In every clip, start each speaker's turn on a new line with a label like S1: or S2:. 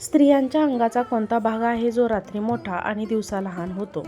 S1: स्त्रियांच्या अंगाचा कोणता भाग आहे जो रात्री मोठा आणि दिवसा लहान होतो?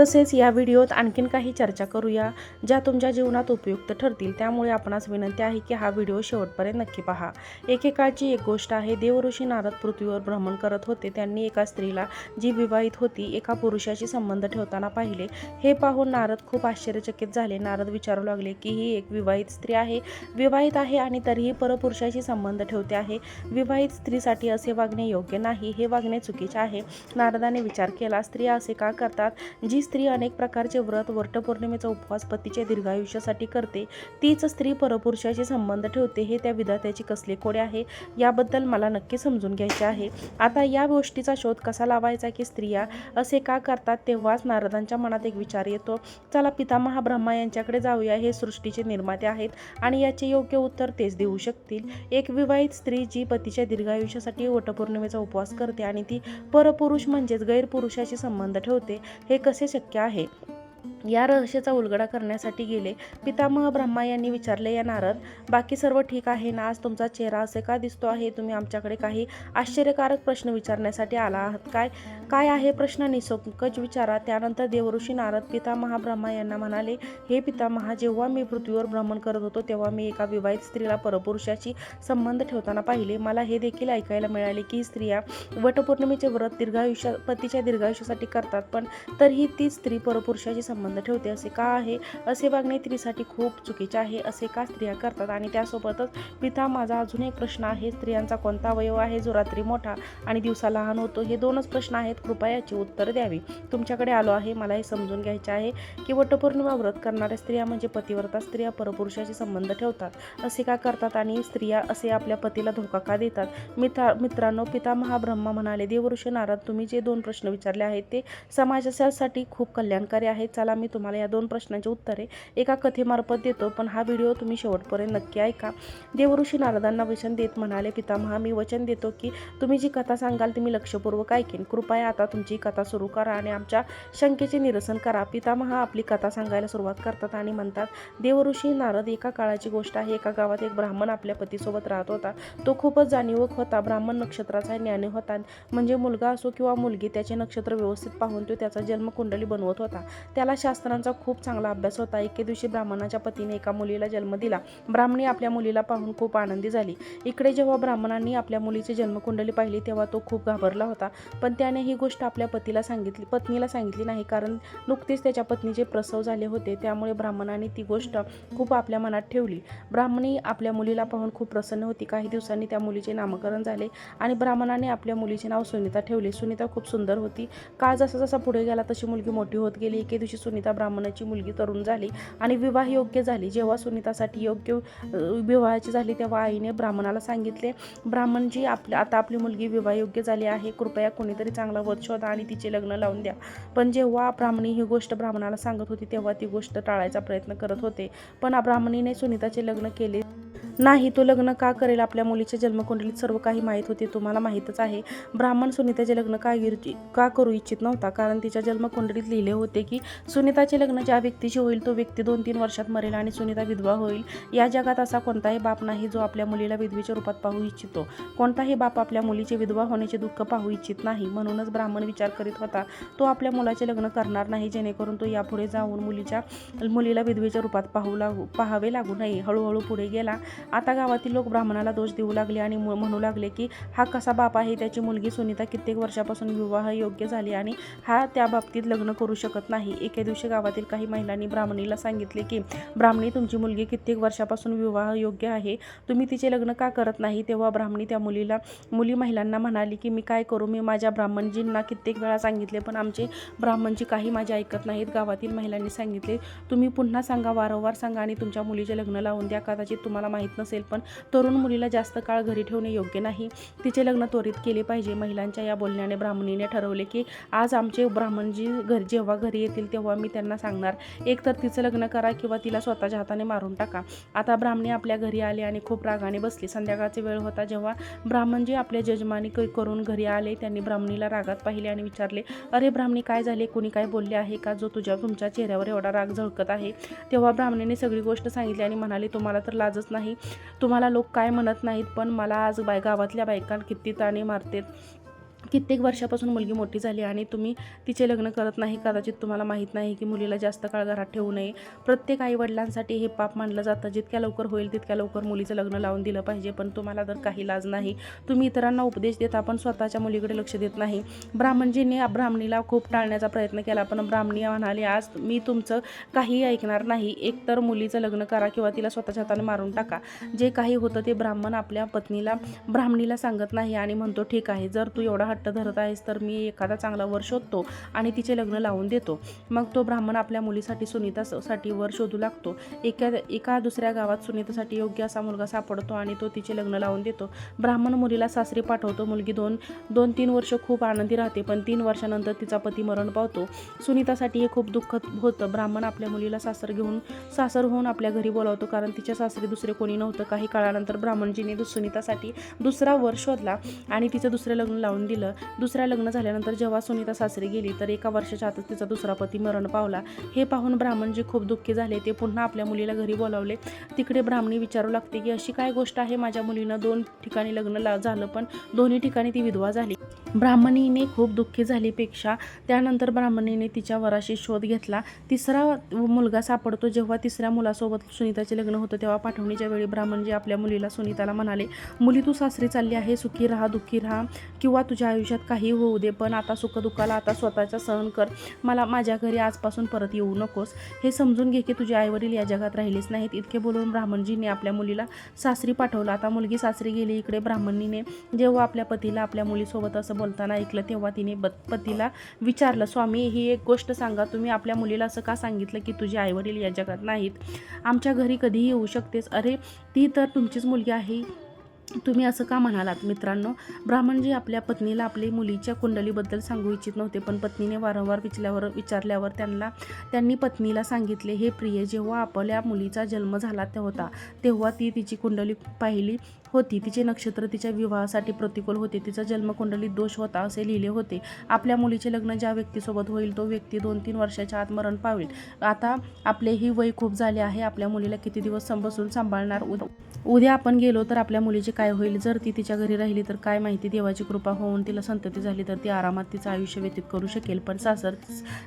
S1: तसेच या व्हिडिओत आणखीन काही चर्चा करूया ज्या तुमच्या जीवनात उपयुक्त ठरतील. त्यामुळे आपणास विनंती आहे की हा व्हिडिओ शेवटपर्यंत नक्की पहा. एकेकाळची एक गोष्ट आहे देवऋषी नारद पृथ्वीवर भ्रमण करत होते. त्यांनी एका स्त्रीला जी विवाहित होती एका पुरुषाशी संबंध ठेवताना पाहिले. हे पाहून नारद खूप आश्चर्यचकित झाले. नारद विचारू लागले की ही एक विवाहित स्त्री आहे. विवाहित आहे आणि तरीही परपुरुषाशी संबंध ठेवते आहे. विवाहित स्त्रीसाठी असे वागणे योग्य नाही. हे वागणे चुकीचे आहे. नारदाने विचार केला स्त्रिया असे का करतात? जी स्त्री अनेक प्रकारचे व्रत वटपौर्णिमेचा उपवास पतीच्या दीर्घायुष्यासाठी करते. तीच स्त्री परपुरुषाशी संबंध ठेवते हे त्या विधात्याची कसले कोडे आहे? याबद्दल मला नक्की समजून घ्यायचे आहे. आता या गोष्टीचा शोध कसा लावायचा की स्त्रिया असे का करतात तेव्हाच नारदांच्या मनात एक विचार येतो. चला पितामहा ब्रह्मा यांच्याकडे जाऊया हे सृष्टीचे निर्माते आहेत आणि याचे योग्य उत्तर तेच देऊ शकतील. एक विवाहित स्त्री जी पतीच्या दीर्घायुष्यासाठी वटपौर्णिमेचा उपवास करते आणि ती परपुरुष म्हणजेच गैरपुरुषाशी संबंध ठेवते हे कसे शक्य आहे. या रहस्याचा उलगडा करण्यासाठी गेले. पितामह ब्रह्मा यांनी विचारले या नारद बाकी सर्व ठीक आहे ना? आज तुमचा चेहरा असे का दिसतो आहे? तुम्ही आमच्याकडे काही आश्चर्यकारक प्रश्न विचारण्यासाठी आला आहात काय? काय आहे प्रश्न? निसंकोच विचारा. त्यानंतर देवऋषी नारद पितामहा ब्रह्मा यांना म्हणाले हे पितामहा जेव्हा मी पृथ्वीवर भ्रमण करत होतो तेव्हा मी एका विवाहित स्त्रीला परपुरुषाशी संबंध ठेवताना पाहिले. मला हे देखील ऐकायला मिळाले की स्त्रिया वटपौर्णिमेचे व्रत दीर्घायुष्या पतीच्या दीर्घायुष्यासाठी करतात पण तरीही ती स्त्री परपुरुषाशी संबंध ठेवते असे का आहे? असे वागणे स्त्रीसाठी खूप चुकीचे आहे असे का स्त्रिया करतात? आणि त्यासोबतच पिता माझा अजून एक प्रश्न आहे. स्त्रियांचा कोणता अवयव आहे? जो रात्री मोठा आणि दिवसा लहान होतो. हे दोनच प्रश्न आहेत. कृपया याची उत्तर द्यावी. तुमच्याकडे आलो आहे. मला हे समजून घ्यायचे आहे की वटपौर्णिमा व्रत करणाऱ्या स्त्रिया म्हणजे पतिव्रता स्त्रिया परपुरुषाशी संबंध ठेवतात. असे का करतात? आणि स्त्रिया असे आपल्या पतीला धोका का देतात? मित्रा मित्रांनो पितामहा ब्रह्मा म्हणाले देवऋषी नारद तुम्ही जे दोन प्रश्न विचारले आहेत ते समाजासाठी खूप कल्याणकारी आहेत. चला मी तुम्हाला या दोन प्रश्नांची उत्तरे एका कथेमार्फत देतो पण हा व्हिडिओ तुम्ही शेवटपर्यंत नक्की ऐका. देवऋषी नारदांना वचन देत म्हणाले पितामहा मी वचन देतो की तुम्ही जी कथा सांगाल ती मी लक्षपूर्वक ऐकेन. कृपया आता तुमची कथा सुरू करा आणि आमच्या शंकेचे निरसन करा. पितामहा आपली कथा सांगायला सुरुवात करतात आणि म्हणतात देवऋषी नारद एका काळाची गोष्ट आहे. एका गावात एक ब्राह्मण आपल्या पतीसोबत राहत होता. तो खूपच जाणीवक होता. ब्राह्मण नक्षत्राचा ज्ञानी होता. म्हणजे मुलगा असो किंवा मुलगी त्याचे नक्षत्र व्यवस्थित पाहून तो त्याचा जन्मकुंडली बनवत होता. त्याला शास्त्रांचा खूप चांगला अभ्यास होता. एके दिवशी ब्राह्मणाच्या पतीने एका मुलीला जन्म दिला. ब्राह्मणी आपल्या मुलीला पाहून खूप आनंदी झाली. इकडे जेव्हा ब्राह्मणांनी आपल्या मुलीची जन्मकुंडली पाहिली तेव्हा तो खूप घाबरला होता. पण त्याने ही गोष्ट आपल्या पतीला सांगितली पत्नीला सांगितली नाही. कारण नुकतीच त्याच्या पत्नीचे प्रसव झाले होते. त्यामुळे ब्राह्मणाने ती गोष्ट खूप आपल्या मनात ठेवली. ब्राह्मणी आपल्या मुलीला पाहून खूप प्रसन्न होती. काही दिवसांनी त्या मुलीचे नामकरण झाले आणि ब्राह्मणाने आपल्या मुलीचे नाव सुनीता ठेवले. सुनीता खूप सुंदर होती. काळ जसा जसा पुढे गेला तशी मुलगी मोठी होत गेली. एके दिवशी सुनीता ब्राह्मणाची मुलगी तरुण झाली आणि विवाह योग्य झाली. जेव्हा सुनीतासाठी योग्य विवाहाची झाली तेव्हा आईने ब्राह्मणाला सांगितले ब्राह्मणजी आपल्या आता आपली मुलगी विवाहयोग्य झाली आहे. कृपया कोणीतरी चांगला वध शोधा आणि तिचे लग्न लावून द्या. पण जेव्हा ब्राह्मणी ही गोष्ट ब्राह्मणाला सांगत होती तेव्हा ती गोष्ट टाळायचा प्रयत्न करत होते. पण ब्राह्मणीने सुनीताचे लग्न केले. नाही तो लग्न का करेल? आपल्या मुलीच्या जन्मकुंडलीत सर्व काही माहीत होते तुम्हाला माहीतच आहे. ब्राह्मण सुनीताचे लग्न का का करू इच्छित नव्हता? कारण तिच्या जन्मकुंडलीत लिहिले होते की सुनीताचे लग्न ज्या व्यक्तीशी होईल तो व्यक्ती दोन तीन वर्षात मरेल आणि सुनीता विधवा होईल. या जगात असा कोणताही बाप नाही जो आपल्या मुलीला विधवेच्या रूपात पाहू इच्छितो. कोणताही बाप आपल्या मुलीचे विधवा होण्याचे दुःख पाहू इच्छित नाही. म्हणूनच ब्राह्मण विचार करीत होता तो आपल्या मुलाचे लग्न करणार नाही जेणेकरून तो यापुढे जाऊन मुलीच्या मुलीला विधवेच्या रूपात पाहू लागू पाहावे लागू नये. हळूहळू पुढे गेला. आता गावातील लोक ब्राह्मणाला दोष देऊ लागले आणि म्हणू लागले की हा कसा बाप आहे? त्याची मुलगी सुनीता कित्येक वर्षापासून विवाह योग्य झाली आणि हा त्या बाबतीत लग्न करू शकत नाही. एके दिवशी गावातील काही महिलांनी ब्राह्मणीला सांगितले की ब्राह्मणी तुमची मुलगी कित्येक वर्षापासून विवाह योग्य आहे. तुम्ही तिचे लग्न का करत नाही? तेव्हा ब्राह्मणी त्या मुलीला मुली महिलांना म्हणाली की मी काय करू? मी माझ्या ब्राह्मणजींना कित्येक वेळा सांगितले पण आमचे ब्राह्मणजी काही माझे ऐकत नाहीत. गावातील महिलांनी सांगितले तुम्ही पुन्हा सांगा वारंवार सांगा आणि तुमच्या मुलीचे लग्न लावून द्या. कदाचित तुम्हाला माहीत नसेल पण तरुण मुलीला जास्त काळ घरी ठेवणे योग्य नाही. तिचे लग्न त्वरित केले पाहिजे. महिलांच्या या बोलण्याने ब्राह्मणीने ठरवले की आज आमचे ब्राह्मणजी घर जेव्हा घरी येतील तेव्हा मी त्यांना सांगणार. एक तर तिचं लग्न करा किंवा तिला स्वतःच्या हाताने मारून टाका. आता ब्राह्मणी आपल्या घरी आली आणि खूप रागाने बसली. संध्याकाळची वेळ होता जेव्हा ब्राह्मणजी आपल्या जजमानी क- करून घरी आले त्यांनी ब्राह्मणीला रागात पाहिले आणि विचारले अरे ब्राह्मणी काय झाले? कोणी काय बोलले आहे का? जो तुझ्या तुमच्या चेहऱ्यावर एवढा राग झळकत आहे. तेव्हा ब्राह्मणीने सगळी गोष्ट सांगितली आणि म्हणाली तुम्हाला तर लाजच नाही. तुम्हाला लोक काय म्हणत नाहीत पण मला आज बाय गावातल्या बायकां किती ताणे मारतात. कित्येक वर्षापासून मुलगी मोठी झाली आणि तुम्ही तिचे लग्न करत नाही कदाचित तुम्हाला माहीत नाही की मुलीला जास्त काळ घरात ठेवू नये. प्रत्येक आईवडिलांसाठी हे पाप मानलं जातं. जितक्या लवकर होईल तितक्या लवकर मुलीचं लग्न लावून दिलं पाहिजे. पण तुम्हाला तर काही लाज नाही. तुम्ही इतरांना उपदेश देता पण स्वतःच्या मुलीकडे लक्ष देत नाही. ब्राह्मणजींनी ब्राह्मणीला खूप टाळण्याचा प्रयत्न केला पण ब्राह्मणी म्हणाले आज मी तुमचं काही ऐकणार नाही. एकतर मुलीचं लग्न करा किंवा तिला स्वतःच्या हाताने मारून टाका. जे काही होतं ते ब्राह्मण आपल्या पत्नीला ब्राह्मणीला सांगत नाही आणि म्हणतो ठीक आहे जर तू एवढा हट्ट धरत आहेस तर मी एखादा चांगला वर शोधतो आणि तिचे लग्न लावून देतो. मग तो ब्राह्मण आपल्या मुलीसाठी सुनीतासाठी वर शोधू लागतो. एका एका दुसऱ्या गावात सुनीतासाठी योग्य असा मुलगा सापडतो आणि तो तिचे लग्न लावून देतो. ब्राह्मण मुलीला सासरी पाठवतो. मुलगी दोन दोन तीन वर्ष खूप आनंदी राहते पण तीन वर्षानंतर तिचा पती मरण पावतो. सुनीतासाठी हे खूप दुःखद होतं. ब्राह्मण आपल्या मुलीला सासर घेऊन सासर होऊन आपल्या घरी बोलावतो कारण तिच्या सासरी दुसरे कोणी नव्हतं. काही काळानंतर ब्राह्मणजीने सुनीतासाठी दुसरा वर शोधला आणि तिचं दुसरं लग्न लावून दिलं. दुसऱ्या लग्न झाल्यानंतर जेव्हा सुनीता सासरी गेली तर एका वर्षाच्या आतच तिचा दुसरा पती मरण पावला. हे पाहून ब्राह्मणजी खूप दुःखी झाले. ते पुन्हा आपल्या मुलीला घरी बोलावले. तिकडे ब्राह्मणी विचारू लागते की अशी काय गोष्ट आहे? माझ्या मुलीनं दोन ठिकाणी लग्न ला झालं पण दोन्ही ठिकाणी ती विधवा झाली. ब्राह्मणीने खूप दुःखी झालीपेक्षा त्यानंतर ब्राह्मणीने तिच्या वराशी शोध घेतला. तिसरा मुलगा सापडतो. जेव्हा तिसऱ्या मुलासोबत सुनीताचे लग्न होतं तेव्हा पाठवणीच्या वेळी ब्राह्मणजी आपल्या मुलीला सुनीताला म्हणाले मुली तू सासरी चालली आहे. सुखी राहा दुःखी राहा किंवा तुझ्या आयुष्यात काही होऊ दे पण आता सुखदुःखाला आता स्वतःचा सहन कर. मला माझ्या घरी आजपासून परत येऊ नकोस. हे समजून घे की तुझे आईवडील या जगात राहिलेच नाहीत. इतके बोलून ब्राह्मणजीने आपल्या मुलीला सासरी पाठवलं. आता मुलगी सासरी गेली इकडे ब्राह्मणीने जेव्हा आपल्या पतीला आपल्या मुलीसोबत असं बोलताना ऐकलं तेव्हा तिने पतीला विचारलं स्वामी ही एक गोष्ट सांगा. तुम्ही आपल्या मुलीला असं का सांगितलं की तुझे आईवडील या जगात नाहीत? आमच्या घरी कधीही येऊ शकतेस. अरे ती तर तुमचीच मुलगी आहे. तुम्ही असं का म्हणालात मित्रांनो? ब्राह्मणजी आपल्या पत्नीला आपली मुलीच्या कुंडलीबद्दल सांगू इच्छित नव्हते पण पत्नीने वारंवार विचल्यावर विचारल्यावर त्यांना त्यांनी पत्नीला सांगितले हे प्रिय जेव्हा आपल्या मुलीचा जन्म झाला ते होता तेव्हा ती तिची कुंडली पाहिली. होती. तिचे नक्षत्र तिच्या विवाहासाठी प्रतिकूल होते. तिचा जन्मकुंडलीत दोष होता असे लिहिले होते. आपल्या मुलीचे लग्न ज्या व्यक्तीसोबत होईल तो व्यक्ती दोन तीन वर्षाच्या आत मरण पावेल. आता आपले ही वय खूप झाले आहे. आपल्या मुलीला किती दिवस संबसून सांभाळणार? उद उद्या आपण गेलो तर आपल्या मुलीचे काय होईल? जर ती तिच्या घरी राहिली तर काय माहिती? देवाची कृपा होऊन तिला संतती झाली तर ती आरामात तिचं आयुष्य व्यतीत करू शकेल. पण सासर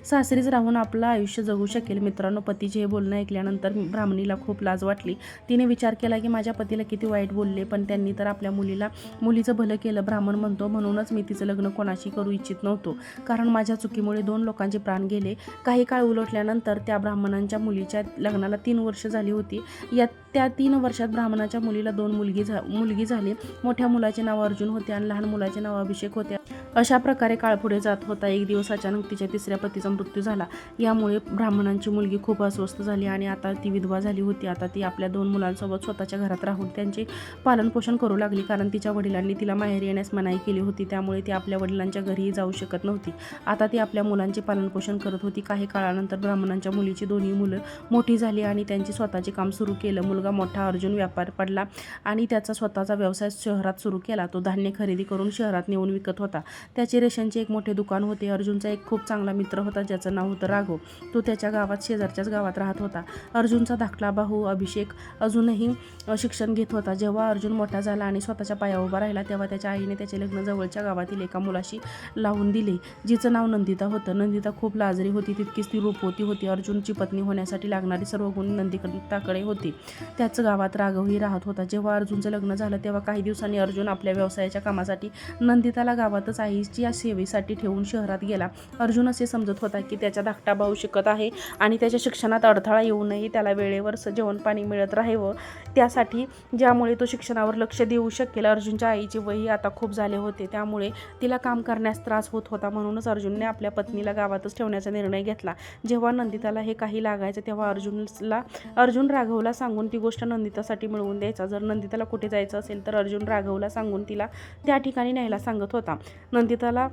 S1: सासरीच राहून आपलं आयुष्य जगू शकेल. मित्रांनो पतीचे हे बोलणं ऐकल्यानंतर ब्राह्मणीला खूप लाज वाटली. तिने विचार केला की माझ्या पतीला किती वाईट बोलले पण त्यांनी तर आपल्या मुलीला मुलीचं भलं केलं ब्राह्मण म्हणतो म्हणूनच मी तिचं लग्न कोणाशी करू इच्छित नव्हतो. कारण माझ्या चुकीमुळे दोन लोकांचे प्राण गेले. काही काळ उलटल्यानंतर त्या ब्राह्मणांच्या मुलीच्या लग्नाला तीन वर्ष झाली होती. या त्या तीन वर्षात ब्राह्मणाच्या मुलीला दोन मुलगी झा मुलगी झाली. मोठ्या मुलाचे नाव अर्जुन होते आणि लहान मुलाचे नाव अभिषेक होते. अशा प्रकारे काळ पुढे जात होता. एक दिवस अचानक तिच्या तिसऱ्या पतीचा मृत्यू झाला. यामुळे ब्राह्मणांची मुलगी खूप अस्वस्थ झाली आणि आता ती विधवा झाली होती. आता ती आपल्या दोन मुलांसोबत स्वतःच्या घरात राहून त्यांचे पालन पालनपोषण करू लागली कारण तिच्या वडिलांनी तिला माहेर येण्यास मनाई केली होती. त्यामुळे ती आपल्या वडिलांच्या घरीही जाऊ शकत नव्हती. आता ती आपल्या मुलांचे पालनपोषण करत होती. काही काळानंतर ब्राह्मणांच्या मुलीची दोन्ही मुलं मोठी झाली आणि त्यांची स्वतःचे काम सुरू केलं. मुलगा मोठा अर्जुन व्यापार पडला आणि त्याचा स्वतःचा व्यवसाय शहरात सुरू केला. तो धान्य खरेदी करून शहरात नेऊन विकत होता. त्याचे रेशनचे एक मोठे दुकान होते. अर्जुनचा एक खूप चांगला मित्र होता ज्याचं नाव होतं राघव. तो त्याच्या गावात शेजारच्याच गावात राहत होता. अर्जुनचा धाकला भाऊ अभिषेक अजूनही शिक्षण घेत होता. जेव्हा अर्जुन मोठा झाला आणि स्वतःच्या पायावर उभा राहिला तेव्हा त्याच्या आईने त्याचे लग्न जवळच्या गावातील एका मुलाशी लावून दिले जिचं नाव नंदिता होतं. नंदिता खूप लाजरी होती तितकीच ती रूपवती होती. अर्जुनची पत्नी होण्यासाठी लागणारी सर्व गुण नंदिताकडे होती. त्याच गावात राघवही राहत होता. जेव्हा अर्जुनचं लग्न झालं तेव्हा काही दिवसांनी अर्जुन आपल्या व्यवसायाच्या कामासाठी नंदिताला गावातच आईची या सेवेसाठी ठेवून शहरात गेला. अर्जुन असे समजत होता की त्याचा धाकटा भाऊ शिकत आहे आणि त्याच्या शिक्षणात अडथळा येऊ नये त्याला वेळेवर स- जेवण पाणी मिळत राहावं त्यासाठी ज्यामुळे तो शिक्षणावर लक्ष देऊ शकेल. अर्जुनच्या आईचे वयही आता खूप झाले होते. त्यामुळे तिला काम करण्यास त्रास होत होता म्हणूनच अर्जुनने आपल्या पत्नीला गावातच ठेवण्याचा निर्णय घेतला. जेव्हा नंदिताला हे काही लागायचं तेव्हा अर्जुनला अर्जुन राघवला सांगून ती गोष्ट नंदितासाठी मिळवून द्यायचा. जर नंदिताला कुठे जायचं असेल तर अर्जुन राघवला सांगून तिला त्या ठिकाणी न्यायला सांगत होता. नंदिताला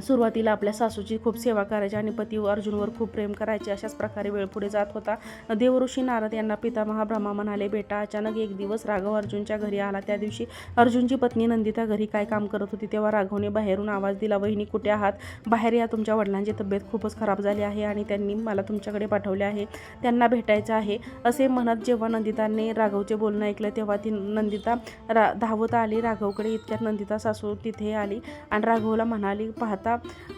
S1: सुरुवातीला आपल्या सासूची खूप सेवा करायची आणि पती अर्जुनवर खूप प्रेम करायचे अशाच प्रकारे वेळ पुढे जात होता. देवऋषी नारद यांना पितामहा ब्रह्मा म्हणाले बेटा अचानक एक दिवस राघव अर्जुनच्या घरी आला. त्या दिवशी अर्जुनची पत्नी नंदिता घरी काय काम करत होती तेव्हा राघवने बाहेरून आवाज दिला वहिनी कुठे आहात? बाहेर या तुमच्या वडिलांची तब्येत खूपच खराब झाली आहे आणि त्यांनी मला तुमच्याकडे पाठवले आहे. त्यांना भेटायचं आहे. असे म्हणत जेव्हा नंदिताने राघवचे बोलणं ऐकलं तेव्हा ती नंदिता रा धावत आली. राघवकडे इतक्यात नंदिता सासू तिथे आली आणि राघवला म्हणाली पाहत आता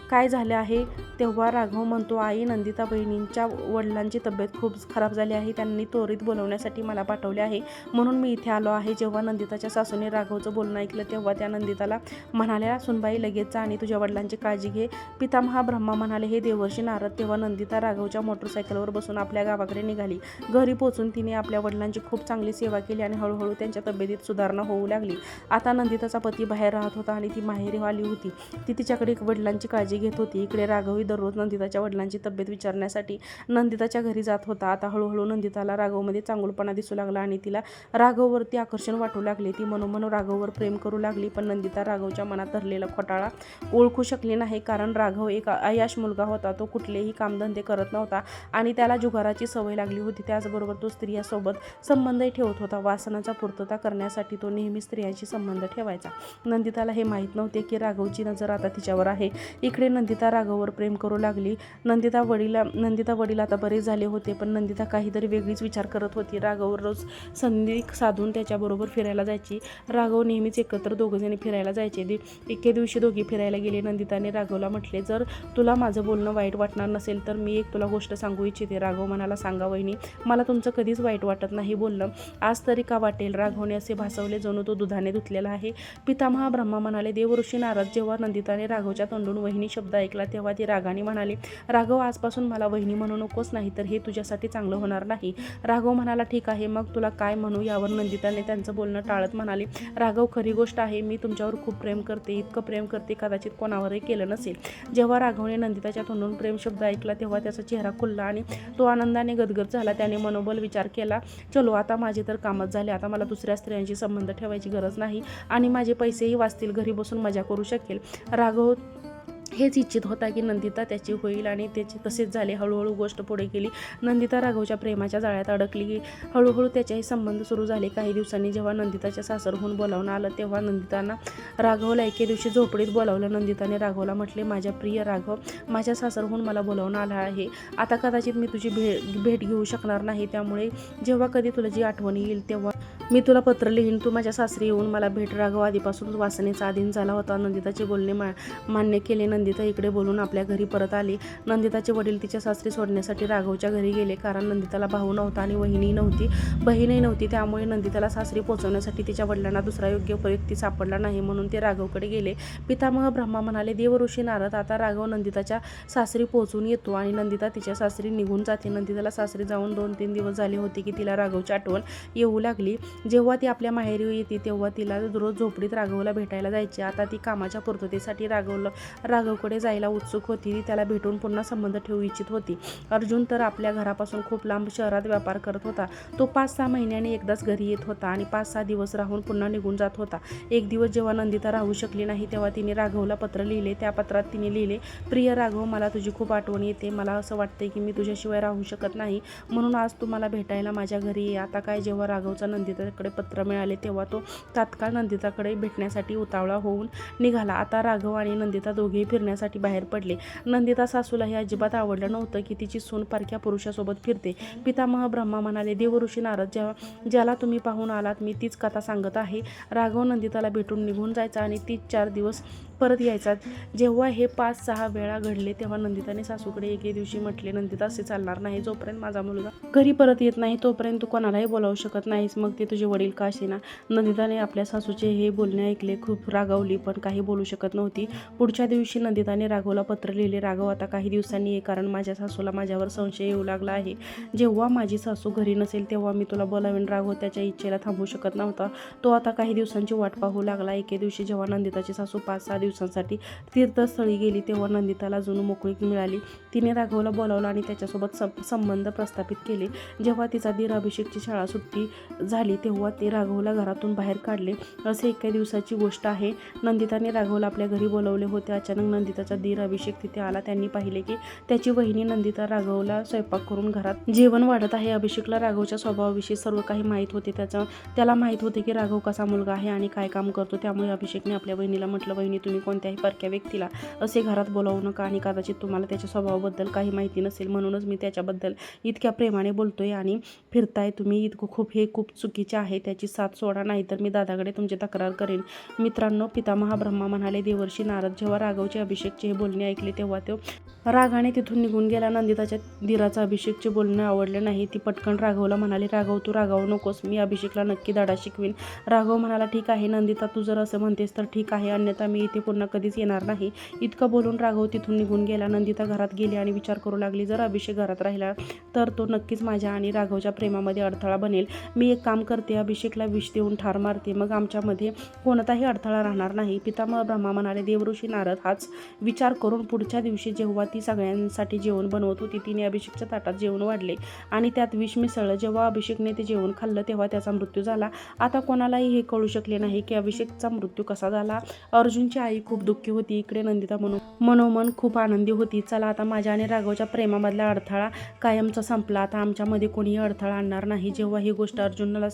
S1: काय झाले आहे तेव्हा राघव म्हणतो आई नंदिता बहिणींच्या वडिलांची तब्येत खूप खराब झाली आहे. त्यांनी त्वरित बोलवण्यासाठी मला पाठवले आहे. म्हणून मी इथे आलो आहे. जेव्हा नंदिताच्या सासूने राघवचं बोलणं ऐकलं तेव्हा त्या नंदिताला म्हणाल्या सुनबाई लगेच जा आणि तुझ्या वडिलांची काळजी घे. पितामहा ब्रह्मा म्हणाले हे देवर्षी नारद. तेव्हा नंदिता राघवच्या मोटरसायकलवर बसून आपल्या गावाकडे निघाली. घरी पोचून तिने आपल्या वडिलांची खूप चांगली सेवा केली आणि हळूहळू त्यांच्या तब्येतीत सुधारणा होऊ लागली. आता नंदिताचा पती बाहेर राहत होता आणि ती माहेरी आली होती. ती तिच्याकडे वडिलांची काळजी घेत होती. इकडे राघवही दररोज नंदिताच्या वडिलांची तब्येत विचारण्यासाठी नंदिताच्या घरी जात होता. आता हळूहळू नंदिताला राघवमध्ये चांगुलपणा दिसू लागला आणि तिला राघववरती आकर्षण वाटू लागले. ती मनोमन राघववर प्रेम करू लागली पण नंदिता राघवच्या मनात धरलेला खोटाळा ओळखू शकली नाही. कारण राघव एक अयाश मुलगा होता. तो कुठलेही कामधंदे करत नव्हता आणि त्याला जुगाराची सवय लागली होती. त्याचबरोबर तो स्त्रियासोबत संबंधही ठेवत होता. वासनाचा पूर्तता करण्यासाठी तो नेहमी स्त्रियांशी संबंध ठेवायचा. नंदिताला हे माहीत नव्हते की राघवची नजर आता तिच्यावर आहे. इकडे नंदिता राघववर प्रेम करू लागली. नंदिता वडील नंदिता वडील आता बरे झाले होते पण नंदिता काहीतरी वेगळीच विचार करत होती. राघववर रोज संधी साधून त्याच्याबरोबर फिरायला जायची. राघव नेहमीच एकत्र दोघंजणी फिरायला जायचे. दि एके दिवशी दोघी फिरायला गेले. नंदिताने राघवला म्हटले जर तुला माझं बोलणं वाईट वाटणार नसेल तर मी एक तुला गोष्ट सांगू इच्छिते. राघव म्हणाला सांगा वहिनी मला तुमचं कधीच वाईट वाटत नाही बोलणं. आज तरी का वाटेल राघवने असे भासवले जणू तो दुधाने धुतलेला आहे. पितामहा ब्रह्मा म्हणाले देवऋषी नारद जेव्हा नंदिताने राघवच्या तोंडून वहिनी शब्द ऐकला तेव्हा ती रागाने म्हणाली राघव आजपासून मला वहिनी म्हणू नकोस नाही तर हे तुझ्यासाठी चांगलं होणार नाही. राघव म्हणाला ठीक आहे मग तुला काय म्हणू यावर नंदिताने त्यांचं बोलणं टाळत म्हणाली राघव खरी गोष्ट आहे मी तुमच्यावर खूप प्रेम करते इतकं प्रेम करते कदाचित कोणावरही केलं नसेल. जेव्हा राघवने नंदिताच्या तोंडून प्रेम शब्द ऐकला तेव्हा त्याचा चेहरा खुलला आणि तो आनंदाने गदगद झाला. त्याने मनोबल विचार केला चलो आता माझे तर कामच झाले आता मला दुसऱ्या स्त्रियांशी संबंध ठेवायची गरज नाही आणि माझे पैसेही वाचतील घरी बसून मजा करू शकेल. राघव हेच इच्छित होता की नंदिता त्याची होईल आणि त्याची तसेच झाले. हळूहळू गोष्ट पुढे गेली. नंदिता राघवच्या प्रेमाच्या जाळ्यात अडकली. की हळूहळू त्याच्याही संबंध सुरू झाले. काही दिवसांनी जेव्हा नंदिताच्या सासरहून बोलावणं आलं तेव्हा नंदितांना राघवला एके दिवशी झोपडीत बोलावलं. नंदिताने राघवला म्हटले माझ्या प्रिय राघव माझ्या सासरहून मला बोलावणं आलं आहे. आता कदाचित मी तुझी भे भेट घेऊ शकणार नाही. त्यामुळे जेव्हा कधी तुला जी आठवण येईल तेव्हा मी तुला पत्र लिहीन तू माझ्या सासरी येऊन मला भेट राघव आधीपासून वासनेचा अधीन झाला होता. नंदिताचे बोलणे मा मान्य केले. नंदिता इकडे बोलून आपल्या घरी परत आली. नंदिताचे वडील तिच्या सासरी सोडण्यासाठी राघवच्या घरी गेले. कारण नंदिताला भाऊ नव्हता आणि वहिनी नव्हती बहीणही नव्हती. त्यामुळे नंदिताला सासरी पोहोचवण्यासाठी तिच्या वडिलांना दुसरा योग्य व्यक्ती सापडला नाही म्हणून ते राघवकडे गेले. पितामह ब्रह्मा म्हणाले देवऋषी नारद आता राघव नंदिताच्या सासरी पोहोचून येतो आणि नंदिता तिच्या सासरी निघून जाते. नंदिताला सासरी जाऊन दोन तीन दिवस झाले होते की तिला राघवची आठवण येऊ लागली. जेव्हा ती आपल्या माहेरी येते तेव्हा तिला रोज झोपडीत राघवला भेटायला जायचे. आता ती कामाच्या पूर्ततेसाठी राघवला राघवकडे जायला उत्सुक होती. ती त्याला भेटून पुन्हा संबंध ठेवू इच्छित होती. अर्जुन तर आपल्या घरापासून खूप लांब शहरात व्यापार करत होता. तो पाच सहा महिन्याने एकदाच घरी येत होता आणि पाच सहा दिवस राहून पुन्हा निघून जात होता. एक दिवस जेव्हा नंदिता राहू शकली नाही तेव्हा तिने राघवला पत्र लिहिले. त्या पत्रात तिने लिहिले प्रिय राघव मला तुझी खूप आठवण येते. मला असं वाटते की मी तुझ्याशिवाय राहू शकत नाही. म्हणून आज तू मला भेटायला माझ्या घरी ये. आता काय जेव्हा राघवचा नंदिता नंदिताकडे पत्र मिळाले तेव्हा तो तात्काळ नंदिताकडे भेटण्यासाठी उतावळा होऊन निघाला. आता राघव आणि नंदिता दोघेही फिरण्यासाठी बाहेर पडले. नंदिता सासूला हे अजिबात आवडलं नव्हतं की तिची सून पारख्या पुरुषासोबत फिरते. पितामह ब्रह्मा म्हणाले देवऋषी नारद जेव्हा ज्याला तुम्ही पाहून आलात मी तीच कथा सांगत आहे. राघव नंदिताला भेटून निघून जायचा आणि तीच चार दिवस परत यायचा जेव्हा हे पाच सहा वेळा घडले तेव्हा नंदिताने सासूकडे एके दिवशी म्हटले नंदिता असे चालणार नाही. जोपर्यंत माझा मुलगा घरी परत येत नाही तोपर्यंत तू कोणालाही बोलावू शकत नाहीस. मग ते तुझे वडील का असेना? नंदिताने आपल्या सासूचे हे बोलणे ऐकले खूप रागावली पण काही बोलू शकत नव्हती. पुढच्या दिवशी नंदिताने राघवला पत्र लिहिले राघव आता काही दिवसांनी ये कारण माझ्या सासूला माझ्यावर संशय येऊ लागला आहे. जेव्हा माझी सासू घरी नसेल तेव्हा मी तुला बोलावेन राघव. त्याच्या इच्छेला थांबू शकत नव्हता. तो आता काही दिवसांची वाट पाहू लागला. एके दिवशी जेव्हा नंदिताची सासू पाच सहा दिवसांसाठी तीर्थस्थळी गेली तेव्हा नंदिताला जुनू मोकळीक मिळाली. तिने राघवला बोलावलं आणि त्याच्यासोबत सं संबंध प्रस्थापित केले. जेव्हा तिचा दीर अभिषेकची शाळा सुट्टी झाली तेव्हा ते राघवला घरातून बाहेर काढले. असे एका दिवसाची गोष्ट आहे. नंदिताने राघवला आपल्या घरी बोलवले होते. अचानक नंदिताचा दीर अभिषेक तिथे आला. त्यांनी पाहिले की त्याची वहिनी नंदिता राघवला स्वयंपाक करून घरात जेवण वाढत आहे. अभिषेकला राघवच्या स्वभावाविषयी सर्व काही माहीत होते. त्याचं त्याला माहीत होते की राघव कसा मुलगा आहे आणि काय काम करतो. त्यामुळे अभिषेकने आपल्या बहिणीला म्हटलं बहिणी तुम्ही कोणत्याही परक्या व्यक्तीला असे घरात बोलावू नका आणि कदाचित तुम्हाला त्याच्या स्वभावाबद्दल काही माहिती नसेल. म्हणूनच मी त्याच्याबद्दल इतक्या प्रेमाने बोलतोय आणि फिरताय तुम्ही. इतकं खूप हे खूप चुकीचे आहे. त्याची साथ सोडा नाही तर मी दादाकडे तुमची तक्रार करेन. मित्रांनो पितामहा ब्रह्मा म्हणाले देवर्षी नारद जेव्हा राघवचे अभिषेकचे हे बोलणे ऐकले तेव्हा तो रागाने तिथून निघून गेला. नंदिताच्या धीराचा अभिषेकचे बोलणे आवडले नाही. ती पटकन राघवला म्हणाली राघव तू रागावू नकोस. मी अभिषेकला नक्की धडा शिकवीन. राघव म्हणाला ठीक आहे. नंदिता तू जर असं म्हणतेस तर ठीक आहे. अन्यथा मी इथे पुन्हा कधीच येणार नाही. इतकं बोलून राघव तिथून निघून गेला. नंदिता घरात गेली आणि विचार करू लागली जर अभिषेक घरात राहिला तर तो नक्कीच माझ्या आणि राघवच्या प्रेमामध्ये अडथळा बनेल. मी एक काम करते अभिषेकला विष देऊन ठार मारते. मग आमच्यामध्ये कोणताही अडथळा राहणार नाही. पितामह ब्रह्मा म्हणाले देवऋषी नारद हाच विचार करून पुढच्या दिवशी जेव्हा ती सगळ्यांसाठी जेवण बनवत होती तिने अभिषेकच्या ताटात जेवण वाढले आणि त्यात विष मिसळलं. जेव्हा अभिषेकने ते जेवण खाल्लं तेव्हा त्याचा मृत्यू झाला. आता कोणालाही हे कळू शकले नाही की अभिषेकचा मृत्यू कसा झाला. अर्जुनची आई खूप दुःखी होती इकडे नंदिता म्हणून. मनोमन खूप आनंदी होती. चला आता माझ्या आणि राघवच्या प्रेमामधला अडथळा कायमचा संपला. आता आमच्यामध्ये कोणीही अडथळा आणणार नाही. जेव्हा ही गोष्ट अर्जुनला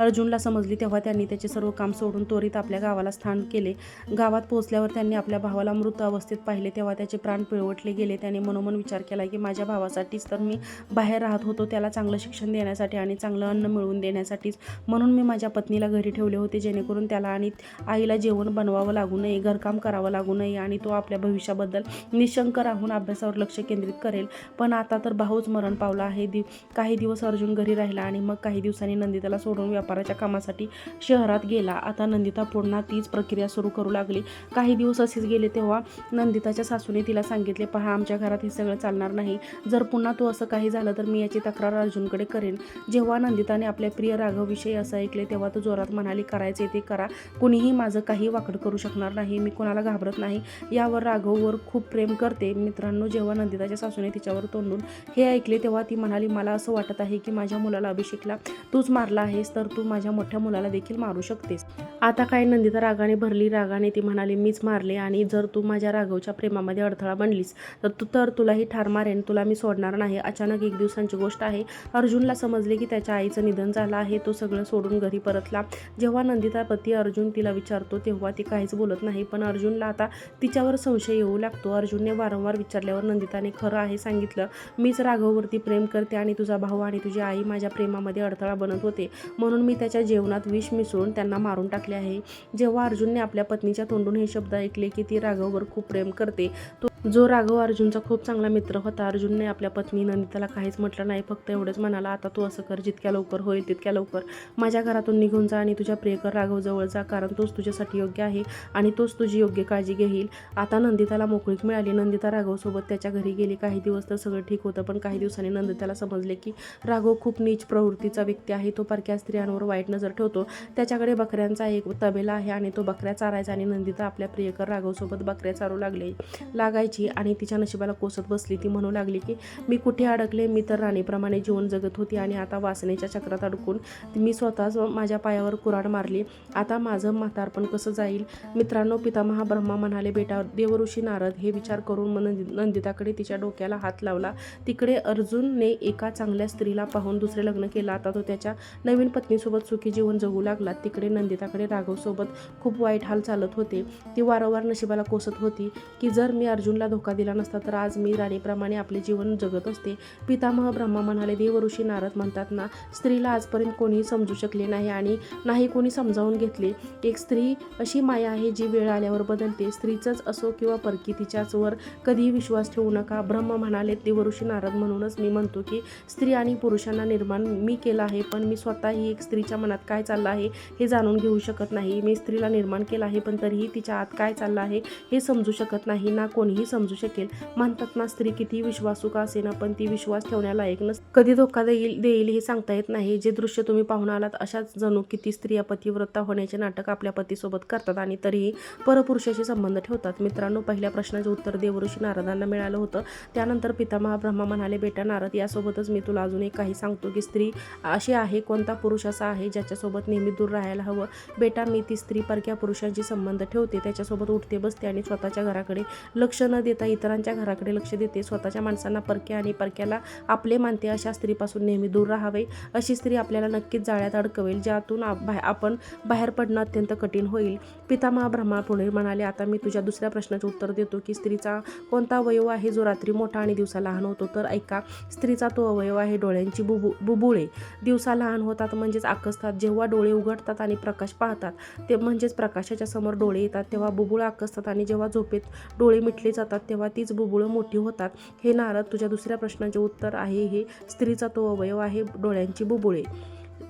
S1: अर्जुनला समजली तेव्हा त्यांनी त्याचे सर्व काम सोडून त्वरित आपल्या गावाला स्थान केले. गावात पोहोचल्यावर त्यांनी आपल्या भावाला मृत अवस्थेत पाहिले. तेव्हा त्याचे प्राण पिळवटले गेले. त्याने मनोमन विचार केला की माझ्या भावासाठीच तर मी बाहेर राहत होतो. त्याला चांगलं शिक्षण देण्यासाठी आणि चांगलं अन्न मिळवून देण्यासाठीच. म्हणून मी माझ्या पत्नीला घरी ठेवले होते. जेणेकरून त्याला आणि आईला जेवण बनवावं लागू नये. घरकाम करावं लागू नये आणि तो आपल्या भविष्याबद्दल निशंक राहून अभ्यासावर लक्ष केंद्रित करेल. पण आता तर भाऊच मरण पावला आहे. दि काही दिवस अर्जुन घरी राहिला आणि मग काही दिवसांनी नंदिताला सोडून व्यापाराच्या कामासाठी शहरात गेला. आता नंदिता पुन्हा तीच प्रक्रिया सुरू करू लागली. काही दिवस असेच गेले तेव्हा नंदिताच्या सासूने तिला सांगितले पहा आमच्या घरात हे सगळं चालणार नाही. जर पुन्हा तू असं काही झालं तर मी याची तक्रार अर्जुनकडे करेन. जेव्हा नंदिताने आपल्या प्रिय राघवविषयी असं ऐकले तेव्हा तो जोरात म्हणाली करायचे ते करा. कुणीही माझं काही वाकड करू शकणार नाही. मी कोणाला घाबरत नाही. यावर राघववर खूप प्रेम करते. मित्रांनो जेव्हा नंदिताच्या सासूने तिच्यावर तोंडून हे ऐकले तेव्हा ती म्हणाली मला असं वाटत आहे की माझ्या मुलाला अभिषेकला तूच मारला आहेस तर तू माझ्या मोठ्या मुलाला देखील मारू शकतेस. आता काय नंदिता रागाने भरली. रागाने ती म्हणाली मीच मारले आणि जर तू माझ्या राघवच्या प्रेमामध्ये अडथळा बनलीस तर तू तर तुलाही ठार मारेन. तुला मी सोडणार नाही. अचानक एक दिवसांची गोष्ट आहे. अर्जुनला समजले की त्याच्या आईचं निधन झालं आहे. तो सगळं सोडून घरी परतला. जेव्हा नंदिता पती अर्जुन तिला विचारतो तेव्हा ती काहीच बोलत नाही पण अर्जुनला. आता तिच्यावर संशय येऊ लागतो. अर्जुनने वारंवार विचारल्यावर नंदिताने खरं आहे सांगितलं. मीच राघववरती प्रेम करते आणि तुझा भाऊ आणि तुझी आई माझ्या प्रेमामध्ये अडथळा बनत होते. म्हणून मी त्याच्या जेवणात विष मिसळून त्यांना मारून टाकले आहे. जेव्हा अर्जुनने आपल्या पत्नीच्या तोंडून हे शब्द ऐकले की ती राघववर खूप प्रेम करते तो जो राघव अर्जुनचा खूप चांगला मित्र होता अर्जुनने आपल्या पत्नी नंदिताला काहीच म्हटलं नाही फक्त एवढंच म्हणाला आता तू असं कर जितक्या लवकर होईल तितक्या लवकर. माझ्या घरातून निघून जा आणि तुझ्या प्रियकर राघवजवळ जा कारण तोच तुझ्यासाठी योग्य आहे आणि तोच तुझी योग्य काळजी घेईल. आता नंदिताला मोकळीक मिळाली. नंदिता राघवसोबत त्याच्या घरी गेली. काही दिवस तर सगळं ठीक होतं पण काही दिवसांनी नंदिताला समजले की राघव खूप नीच प्रवृत्तीचा व्यक्ती आहे. तो परक्या स्त्रियांवर वाईट नजर ठेवतो. त्याच्याकडे बकऱ्यांचा एक तबेला आहे आणि तो बकऱ्या चारायचा आणि नंदिता आपल्या प्रियकर राघवसोबत बकऱ्या चारू लागले. लागायची आणि तिच्या नशिबाला कोसत बसली. ती म्हणू लागली की मी कुठे अडकले? मी तर राणीप्रमाणे जीवन जगत होती आणि आता वासनेच्या चक्रात अडकून मी स्वतःच माझ्या पायावर कुराड मारली. आता माझं म्हातारपण कसं जाईल? मित्रांनो पितामहा ब्रह्मा म्हणाले बेटा देवऋषी नारद हे विचार करून नंदिताकडे तिच्या डोक्याला हात लावला. तिकडे अर्जुनने एका चांगल्या स्त्रीला पाहून दुसरे लग्न केलं. आता तो त्याच्या नवीन पत्नीसोबत सुखी जीवन जगू लागला. तिकडे नंदिताकडे राघवसोबत खूप वाईट हाल चालत होते. ती वारंवार नशिबाला कोसत होती की जर मी अर्जुन अर्जुनला धोका दिला नसता तर आज मी राणीप्रमाणे आपले जीवन जगत असते. पितामह ब्रह्मा म्हणाले देवऋषी नारद म्हणतात ना स्त्रीला आजपर्यंत कोणीही समजू शकले नाही आणि नाही कोणी समजावून घेतले. एक स्त्री अशी माया आहे जी वेळ आल्यावर बदलते. स्त्रीचंच असो किंवा परकी तिच्याचवर कधीही विश्वास ठेवू नका. ब्रह्म म्हणाले देवऋषी नारद म्हणूनच मी म्हणतो की स्त्री आणि पुरुषांना निर्माण मी केलं आहे पण मी स्वतःही एक स्त्रीच्या मनात काय चाललं आहे हे जाणून घेऊ शकत नाही. मी स्त्रीला निर्माण केलं आहे पण तरीही तिच्या आत काय चाललं आहे हे समजू शकत नाही. ना कोणीही समजू शकेल. म्हणतात ना स्त्री किती विश्वासू का असेना पण ती विश्वास ठेवण्यालायक नस कधी धोका देईल देईल हे सांगता येत नाही. जे दृश्य तुम्ही पाहून आलात अशाच जणू किती स्त्रिया पतिव्रता होण्याचे नाटक आपल्या पतीसोबत करतात आणि तरीही परपुरुषाशी संबंध ठेवतात. मित्रांनो पहिल्या प्रश्नाचे उत्तर देवऋषी नारदांना मिळालं होतं. त्यानंतर पितामहा ब्रह्मा म्हणाले बेटा नारद यासोबतच मी तुला अजून एक काही सांगतो की स्त्री अशी आहे कोणता पुरुष असा आहे ज्याच्यासोबत नेहमी दूर राहायला हवं? बेटा मी ती स्त्री परक्या पुरुषांशी संबंध ठेवते त्याच्यासोबत उठते बसते आणि स्वतःच्या घराकडे लक्ष न देता इतरांच्या घराकडे लक्ष देते. स्वतःच्या माणसांना परक्या आणि परक्याला आपले मानते अशा स्त्रीपासून नेहमी दूर राहावे. अशी स्त्री आपल्याला नक्कीच जाळ्यात अडकवेल ज्यातून आपण बाहेर पडणं अत्यंत कठीण होईल. पितामहा ब्रह्मा पुढे म्हणाले आता मी तुझ्या दुसऱ्या प्रश्नाचे उत्तर देतो की स्त्रीचा कोणता अवयव आहे जो रात्री मोठा आणि दिवसा लहान होतो? तर ऐका स्त्रीचा तो अवयव आहे डोळ्यांची बुबु बुबुळे. दिवसा लहान होतात म्हणजेच आकसतात. जेव्हा डोळे उघडतात आणि प्रकाश पाहतात ते म्हणजेच प्रकाशाच्या समोर डोळे येतात. तेव्हा बुबुळ आकसतात आणि जेव्हा झोपेत डोळे मिटले जातात जातात तेव्हा तीच बुबुळं मोठी होतात. हे नारद तुझ्या दुसऱ्या प्रश्नाचे उत्तर आहे. हे स्त्रीचा तो अवयव आहे डोळ्यांची बुबुळे.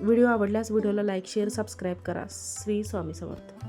S1: व्हिडिओ आवडल्यास व्हिडिओला लाईक शेअर सबस्क्राईब करा. श्री स्वामी समर्थ.